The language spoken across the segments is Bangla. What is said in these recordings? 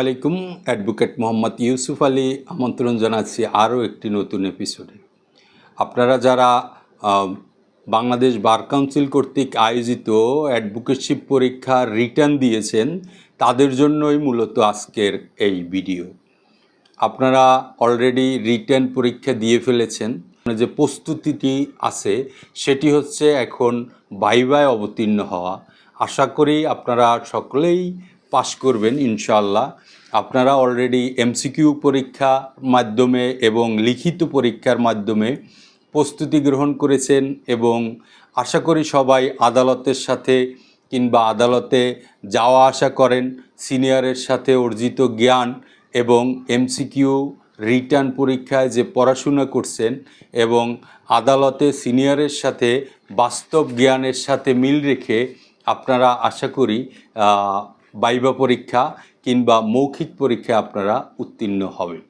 আলাইকুম, অ্যাডভোকেট মোহাম্মদ ইউসুফ আলী আমন্ত্রণ জানাচ্ছি আরও একটি নতুন এপিসোডে। আপনারা যারা বাংলাদেশ বার কাউন্সিল কর্তৃক আয়োজিত অ্যাডভোকেটশিপ পরীক্ষার রিটার্ন দিয়েছেন, তাদের জন্যই মূলত আজকের এই ভিডিও। আপনারা অলরেডি রিটার্ন পরীক্ষা দিয়ে ফেলেছেন। যে প্রস্তুতিটি আছে, সেটি হচ্ছে এখন বাইবায় অবতীর্ণ হওয়া। আশা করি আপনারা সকলেই পাশ করবেন ইনশাল্লাহ আপনারা অলরেডি এমসিকিউ পরীক্ষার মাধ্যমে এবং লিখিত পরীক্ষার মাধ্যমে প্রস্তুতি গ্রহণ করেছেন এবং আশা করি সবাই আদালতের সাথে কিংবা আদালতে যাওয়া আসা করেন সিনিয়রের সাথে অর্জিত জ্ঞান এবং এমসিকিউ রিটার্ন পরীক্ষায় যে পড়াশোনা করছেন এবং আদালতে সিনিয়রের সাথে বাস্তব জ্ঞানের সাথে মিল রেখে আপনারা আশা করি বাইবা পরীক্ষা কিংবা মৌখিক পরীক্ষায় আপনারা উত্তীর্ণ হবেন।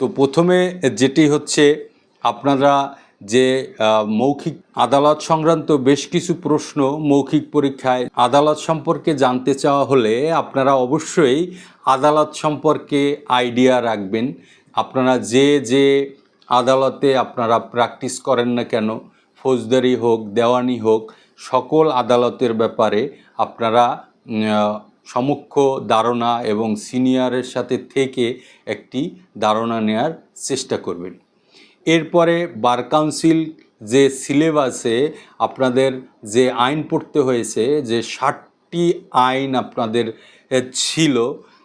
তো প্রথমে যেটি হচ্ছে, আপনারা যে মৌখিক আদালত সংক্রান্ত বেশ কিছু প্রশ্ন মৌখিক পরীক্ষায় আদালত সম্পর্কে জানতে চাওয়া হলে আপনারা অবশ্যই আদালত সম্পর্কে আইডিয়া রাখবেন। আপনারা যে যে আদালতে আপনারা প্র্যাকটিস করেন না কেন, ফৌজদারি হোক, দেওয়ানি হোক, সকল আদালতের ব্যাপারে আপনারা সমক্ষ ধারণা এবং সিনিয়রের সাথে থেকে একটি ধারণা নেয়ার চেষ্টা করবেন। এরপরে বার কাউন্সিল যে সিলেবাসে আপনাদের যে আইন পড়তে হয়েছে, যে ষাটটি আইন আপনাদের ছিল,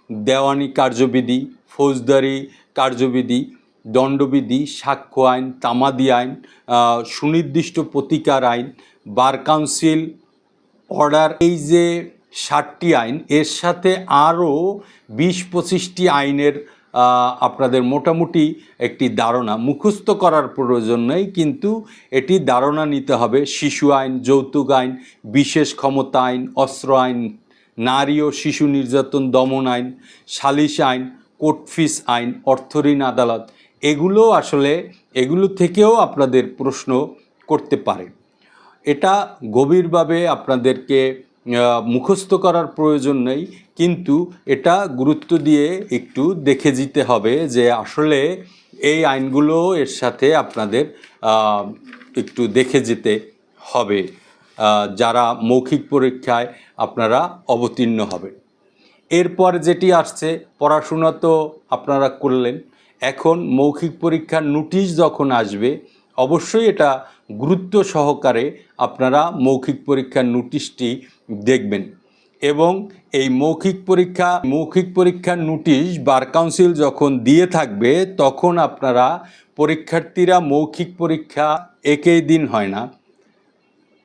দেওয়ানি কার্যবিধি, ফৌজদারি কার্যবিধি, দণ্ডবিধি, সাক্ষ্য আইন, তামাদি আইন সুনির্দিষ্ট প্রতিকার আইন, বার কাউন্সিল, অর্ডার, এই যে ষাটটি আইন, এর সাথে আরও বিশ পঁচিশটি আইনের আপনাদের মোটামুটি একটি ধারণা। মুখস্থ করার প্রয়োজন নেই, কিন্তু এটি ধারণা নিতে হবে। শিশু আইন, যৌতুক আইন, বিশেষ ক্ষমতা আইন, অস্ত্র আইন, নারী ও শিশু নির্যাতন দমন আইন, সালিশ আইন, কোর্ট ফিস আইন অর্থঋণ আদালত। এগুলো আসলে, এগুলো থেকেও আপনাদের প্রশ্ন করতে পারে। এটা গভীরভাবে আপনাদেরকে মুখস্থ করার প্রয়োজন নেই, কিন্তু এটা গুরুত্ব দিয়ে একটু দেখে যেতে হবে যে আসলে এই আইনগুলো এর সাথে আপনাদের একটু দেখে যেতে হবে যারা মৌখিক পরীক্ষায় আপনারা অবতীর্ণ হবেন। এরপর যেটি আসছে, পড়াশোনা তো আপনারা করলেন, এখন মৌখিক পরীক্ষার নোটিশ যখন আসবে, অবশ্যই এটা গুরুত্ব সহকারে আপনারা মৌখিক পরীক্ষার নোটিশটি দেখবেন। এবং এই মৌখিক পরীক্ষা, মৌখিক পরীক্ষার নোটিশ বার কাউন্সিল যখন দিয়ে থাকবে, তখন আপনারা পরীক্ষার্থীরা মৌখিক পরীক্ষা একই দিন হয় না।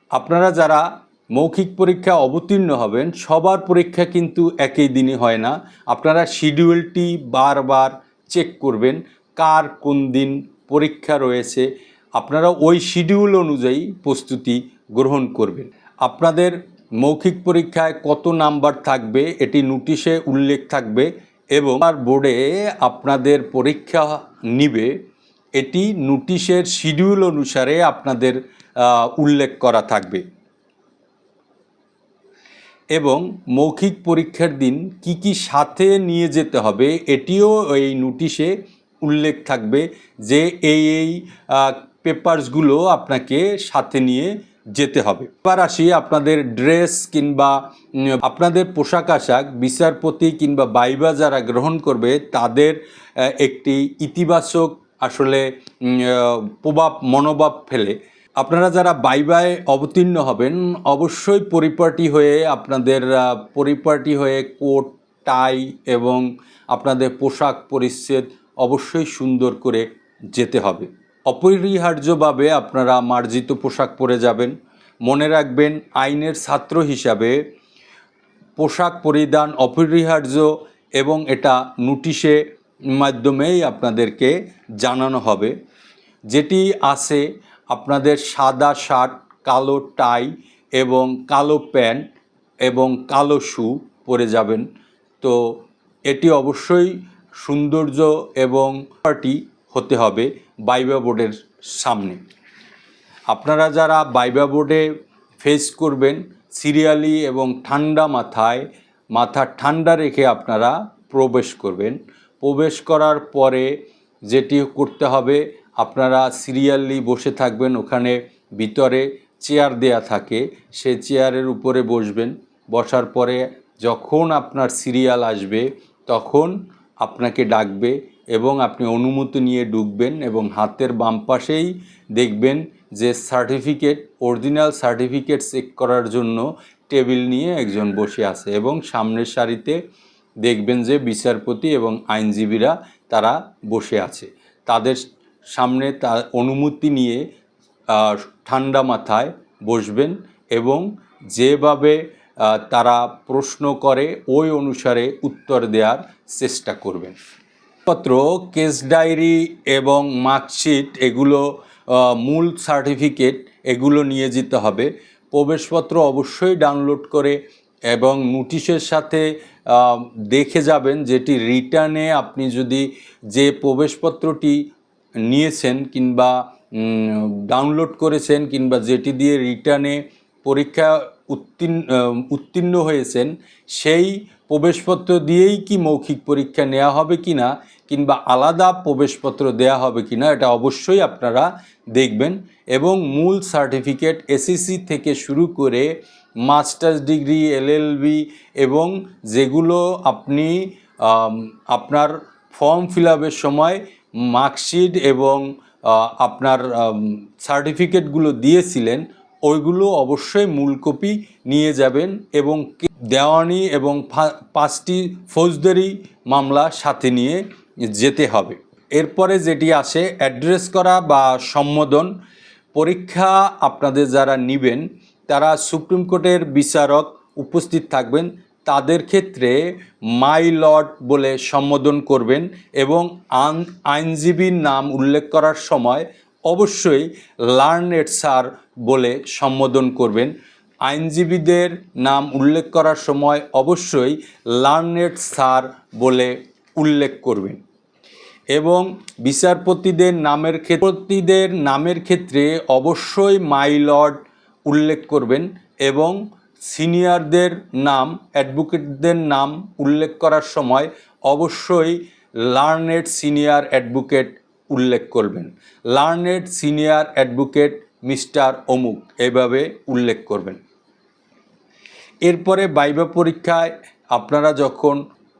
আপনারা যারা মৌখিক পরীক্ষা অবতীর্ণ হবেন, সবার পরীক্ষা কিন্তু একই দিনে হয় না। আপনারা শিডিউলটি বারবার চেক করবেন, কার কোন দিন পরীক্ষা রয়েছে। আপনারা ওই শিডিউল অনুযায়ী প্রস্তুতি গ্রহণ করবেন। আপনাদের মৌখিক পরীক্ষায় কত নাম্বার থাকবে, এটি নোটিশে উল্লেখ থাকবে এবং আর বোর্ডে আপনাদের পরীক্ষা নিবে, এটি নোটিশের শিডিউল অনুসারে আপনাদের উল্লেখ করা থাকবে। এবং মৌখিক পরীক্ষার দিন কি কি সাথে নিয়ে যেতে হবে, এটিও এই নোটিশে উল্লেখ থাকবে যে এই এই পেপারসগুলো আপনাকে সাথে নিয়ে যেতে হবে। এবার আসি আপনাদের ড্রেস কিংবা আপনাদের পোশাক আশাক বিচারপতি কিংবা বাইবা যারা গ্রহণ করবে, তাদের একটি ইতিবাচক আসলে প্রভাব, মনোভাব ফেলে। আপনারা যারা বাইবায় অবতীর্ণ হবেন, অবশ্যই পরিপাটি হয়ে আপনাদের পরিপাটি হয়ে কোট, টাই এবং আপনাদের পোশাক পরিচ্ছেদ অবশ্যই সুন্দর করে যেতে হবে। অপরিহার্যভাবে আপনারা মার্জিত পোশাক পরে যাবেন। মনে রাখবেন, আইনের ছাত্র হিসাবে পোশাক পরিধান অপরিহার্য এবং এটা নোটিশে মাধ্যমেই আপনাদেরকে জানানো হবে। যেটি আছে, আপনাদের সাদা শার্ট, কালো টাই এবং কালো প্যান্ট এবং কালো শু পরে যাবেন। তো এটি অবশ্যই সৌন্দর্য এবং পার্টি হতে হবে। বাইবা বোর্ডের সামনে। আপনারা যারা বাইবা বোর্ডে ফেস করবেন, সিরিয়ালি এবং ঠান্ডা মাথায়, মাথা ঠান্ডা রেখে আপনারা প্রবেশ করবেন। প্রবেশ করার পরে যেটি করতে হবে, আপনারা সিরিয়ালি বসে থাকবেন, ওখানে ভিতরে চেয়ার দেয়া থাকে সে চেয়ারের উপরে বসবেন। বসার পরে যখন আপনার সিরিয়াল আসবে, তখন আপনাকে ডাকবে এবং আপনি অনুমতি নিয়ে ঢুকবেন এবং হাতের বাম পাশেই দেখবেন যে সার্টিফিকেট, অরিজিনাল সার্টিফিকেট চেক করার জন্য টেবিল নিয়ে একজন বসে আছে এবং সামনের সারিতে দেখবেন যে বিচারপতি এবং আইনজীবীরা তারা বসে আছে। তাদের সামনে তার অনুমতি নিয়ে ঠান্ডা মাথায় বসবেন এবং যেভাবে তারা প্রশ্ন করে ওই অনুসারে উত্তর দেওয়ার চেষ্টা করবেন। পত্র কেস ডায়েরি এবং মার্কশিট এগুলো মূল সার্টিফিকেট এগুলো নিয়ে যেতে হবে। প্রবেশপত্র অবশ্যই ডাউনলোড করে এবং নোটিশের সাথে দেখে যাবেন যেটি রিটার্নে আপনি যদি যে প্রবেশপত্রটি নিয়েছেন কিংবা ডাউনলোড করেছেন কিংবা যেটি দিয়ে রিটার্নে পরীক্ষা উত্তীর্ণ উত্তীর্ণ হয়েছেন, সেই প্রবেশপত্র দিয়েই কি মৌখিক পরীক্ষা নেওয়া হবে কি না, কিংবা আলাদা প্রবেশপত্র দেয়া হবে কি না, এটা অবশ্যই আপনারা দেখবেন। এবং মূল সার্টিফিকেট এসএসসি থেকে শুরু করে মাস্টার্স ডিগ্রি এলএলবি এবং যেগুলো আপনি আপনার ফর্ম ফিল সময় মার্কশিট এবং আপনার সার্টিফিকেটগুলো দিয়েছিলেন ওইগুলো অবশ্যই মূল কপি নিয়ে যাবেন এবং দেওয়ানি এবং পাঁচটি ফৌজদারি মামলা সাথে নিয়ে যেতে হবে। এরপরে যেটি আসে, অ্যাড্রেস করা বা সম্বোধন। পরীক্ষা আপনাদের যারা নেবেন, তারা সুপ্রিম কোর্টের বিচারক উপস্থিত থাকবেন। তাদের ক্ষেত্রে মাই লর্ড বলে সম্বোধন করবেন এবং আইনজীবীর নাম উল্লেখ করার সময় অবশ্যই লার্নেড স্যার বলে সম্বোধন করবেন। আইনজীবীদের নাম উল্লেখ করার সময় অবশ্যই লার্নেড স্যার বলে উল্লেখ করবেন। এবং বিচারপতিদের নামের ক্ষেত্রপতিদের নামের ক্ষেত্রে অবশ্যই মাই লর্ড উল্লেখ করবেন এবং সিনিয়রদের নাম অ্যাডভোকেটদের নাম উল্লেখ করার সময় অবশ্যই লার্নেড সিনিয়র অ্যাডভোকেট উল্লেখ করবেন। লার্নেড সিনিয়র অ্যাডভোকেট মিস্টার অমুক এভাবে উল্লেখ করবেন। এরপরে বাইবা পরীক্ষায় আপনারা যখন,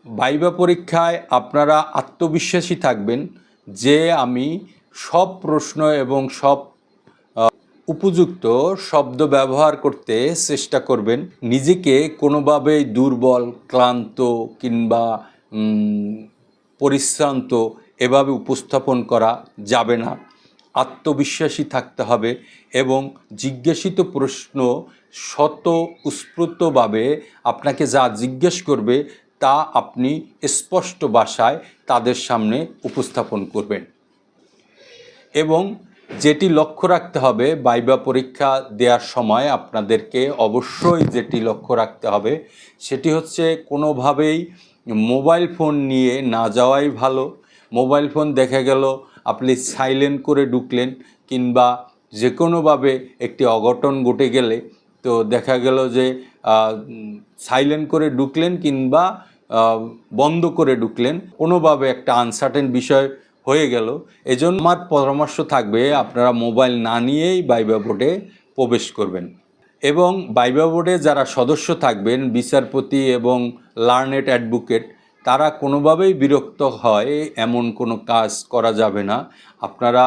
বাইবা পরীক্ষায় আপনারা আত্মবিশ্বাসী থাকবেন যে আমি সব প্রশ্ন এবং সব উপযুক্ত শব্দ ব্যবহার করতে চেষ্টা করবেন। নিজেকে কোনোভাবেই দুর্বল, ক্লান্ত কিংবা পরিশ্রান্ত এভাবে উপস্থাপন করা যাবে না। আত্মবিশ্বাসী থাকতে হবে এবং জিজ্ঞাসিত প্রশ্ন শত উস্ফূর্তভাবে আপনাকে যা জিজ্ঞেস করবে তা আপনি স্পষ্ট ভাষায় তাদের সামনে উপস্থাপন করবেন। এবং যেটি লক্ষ্য রাখতে হবে, বাইবা পরীক্ষা দেওয়ার সময় আপনাদেরকে অবশ্যই যেটি লক্ষ্য রাখতে হবে, সেটি হচ্ছে কোনোভাবেই মোবাইল ফোন নিয়ে না যাওয়াই ভালো। মোবাইল ফোন দেখা গেল, আপনি সাইলেন্ট করে ঢুকলেন কিংবা যে কোনোভাবে একটি অঘটন ঘটে গেলে তো দেখা গেল যে সাইলেন্ট করে ঢুকলেন কিংবা বন্ধ করে ঢুকলেন। কোনোভাবে একটা আনসার্টেন বিষয় হয়ে গেল। এজন্য আমার পরামর্শ থাকবে, আপনারা মোবাইল না নিয়েই বাইবা বোর্ডে প্রবেশ করবেন। এবং বাইবা বোর্ডে যারা সদস্য থাকবেন, বিচারপতি এবং লার্নেট অ্যাডভোকেট তারা কোনোভাবেই বিরক্ত হয়, এমন কোনো কাজ করা যাবে না। আপনারা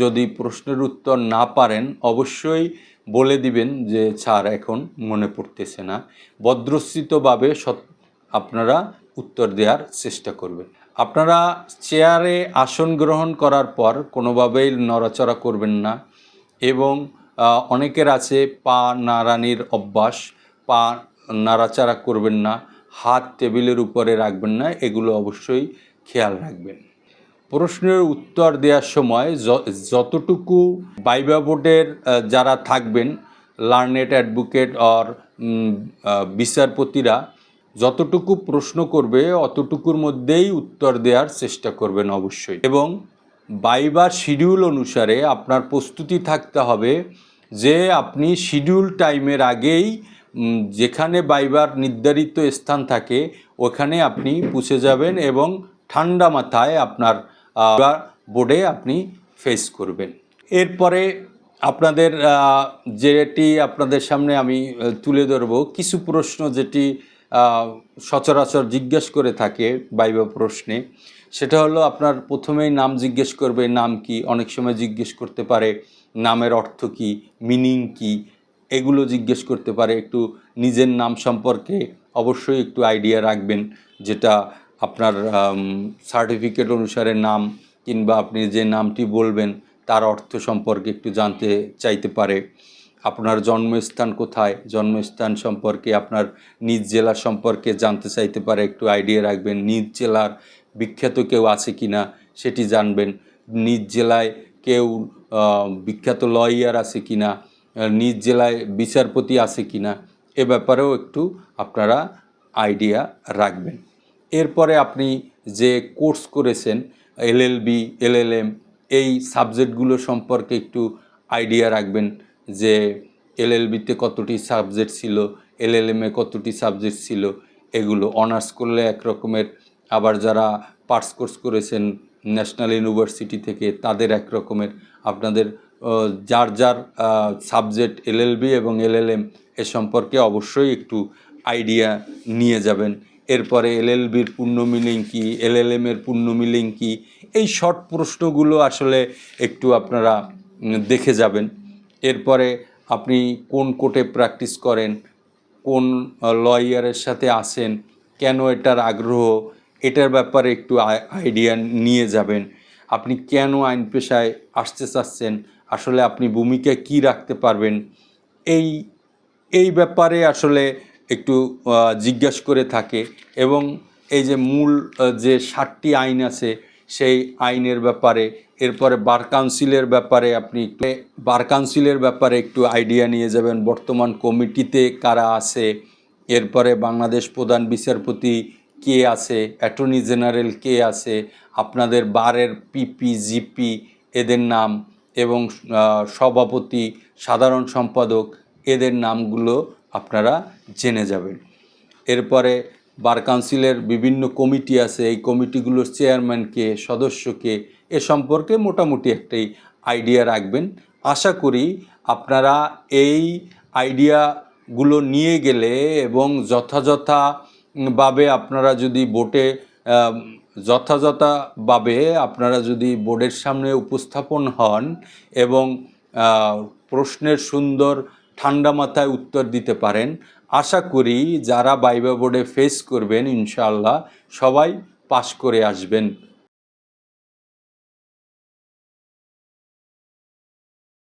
যদি প্রশ্নের উত্তর না পারেন, অবশ্যই বলে দিবেন যে, স্যার, এখন মনে পড়তেছে না। ভদ্রস্থিতভাবে সৎ, আপনারা উত্তর দেওয়ার চেষ্টা করবেন। আপনারা চেয়ারে আসন গ্রহণ করার পর কোনোভাবেই নড়াচড়া করবেন না এবং অনেকের আছে পা নাড়ানির অভ্যাস, পা নাড়াচাড়া করবেন না। হাত টেবিলের উপরে রাখবেন না, এগুলো অবশ্যই খেয়াল রাখবেন। প্রশ্নের উত্তর দেওয়ার সময় যতটুকু বাইবা বোর্ডের যারা থাকবেন লার্নেট অ্যাডভোকেট অর বিচারপতিরা, যতটুকু প্রশ্ন করবে, অতটুকুর মধ্যেই উত্তর দেওয়ার চেষ্টা করবেন অবশ্যই। এবং বাইবার শিডিউল অনুসারে আপনার প্রস্তুতি থাকতে হবে যে আপনি শিডিউল টাইমের আগেই যেখানে বাইবার নির্ধারিত স্থান থাকে, ওখানে আপনি পুষে যাবেন এবং ঠান্ডা মাথায় আপনার বোর্ডে আপনি ফেস করবেন। এরপরে আপনাদের যেটি আপনাদের সামনে আমি তুলে ধরবো, কিছু প্রশ্ন যেটি সচরাচর জিজ্ঞেস করে থাকে বাইবা প্রশ্নে। সেটা হলো আপনার প্রথমেই নাম জিজ্ঞেস করবে, নাম কি? অনেক সময় জিজ্ঞেস করতে পারে, নামের অর্থ কি? মিনিং কি? এগুলো জিজ্ঞেস করতে পারে, একটু নিজের নাম সম্পর্কে অবশ্যই একটু আইডিয়া রাখবেন, যেটা আপনার সার্টিফিকেট অনুসারে নাম কিংবা আপনি যে নামটি বলবেন, তার অর্থ সম্পর্কে একটু জানতে চাইতে পারে। আপনার জন্মস্থান কোথায়, জন্মস্থান সম্পর্কে আপনার নিজ জেলা সম্পর্কে জানতে চাইতে পারে, একটু আইডিয়া রাখবেন, নিজ জেলার বিখ্যাত কেউ আছে কি না সেটি জানবেন, নিজ জেলায় কেউ বিখ্যাত লয়ার আছে কি না নিজ জেলায় বিচারপতি আছে কি না এ ব্যাপারেও একটু আপনারা আইডিয়া রাখবেন। এরপরে আপনি যে কোর্স করেছেন, এলএলবি, এলএলএম, এই সাবজেক্টগুলো সম্পর্কে একটু আইডিয়া রাখবেন যে এলএলবিতে কতটি সাবজেক্ট ছিল, এলএলএমে কতটি সাবজেক্ট ছিল, এগুলো অনার্স করলে এক রকমের, আবার যারা পার্টস কোর্স করেছেন, ন্যাশনাল ইউনিভার্সিটি থেকে তাদের এক রকমের, আপনাদের যার যার সাবজেক্ট এলএলবি এবং এলএলএম এ সম্পর্কে অবশ্যই একটু আইডিয়া নিয়ে যাবেন। এরপরে এলএলবির পূর্ণ মিলিং কী এলএলএম এর পূর্ণ মিলিং কী, এই শর্ট প্রশ্নগুলো আসলে একটু আপনারা দেখে যাবেন। এরপরে আপনি কোন কোর্টে প্র্যাকটিস করেন, কোন লয়ারের সাথে আসেন, কেন এটার আগ্রহ, এটার ব্যাপারে একটু আইডিয়া নিয়ে যাবেন। আপনি কেন আইন পেশায় আসতে চাচ্ছেন আসলে আপনি ভূমিকা কি রাখতে পারবেন? এই এই ব্যাপারে আসলে একটু জিজ্ঞাস করে থাকে এবং এই যে মূল যে ষাটটি আইন আছে, সেই আইনের ব্যাপারে, এরপরে বার কাউন্সিলের ব্যাপারে আপনি বার কাউন্সিলের ব্যাপারে একটু আইডিয়া নিয়ে যাবেন। বর্তমান কমিটিতে কারা আছে? এরপরে বাংলাদেশ প্রধান বিচারপতি কে আছে? অ্যাটর্নি জেনারেল কে আছে? আপনাদের বারের পিপি জিপি এদের নাম। এবং সভাপতি, সাধারণ সম্পাদক, এদের নামগুলো আপনারা জেনে যাবেন। এরপরে বার কাউন্সিলের বিভিন্ন কমিটি আছে, এই কমিটিগুলোর চেয়ারম্যানকে, সদস্যকে, এ সম্পর্কে মোটামুটি একটাই আইডিয়া রাখবেন। আশা করি আপনারা এই আইডিয়াগুলো নিয়ে গেলে এবং যথাযথভাবে আপনারা যদি ভোটে যথাযথভাবে আপনারা যদি বোর্ডের সামনে উপস্থাপন হন এবং প্রশ্নের সুন্দর ঠান্ডা মাথায় উত্তর দিতে পারেন, আশা করি যারা বাইবা বোর্ডে ফেস করবেন ইনশাআল্লাহ সবাই পাশ করে আসবেন।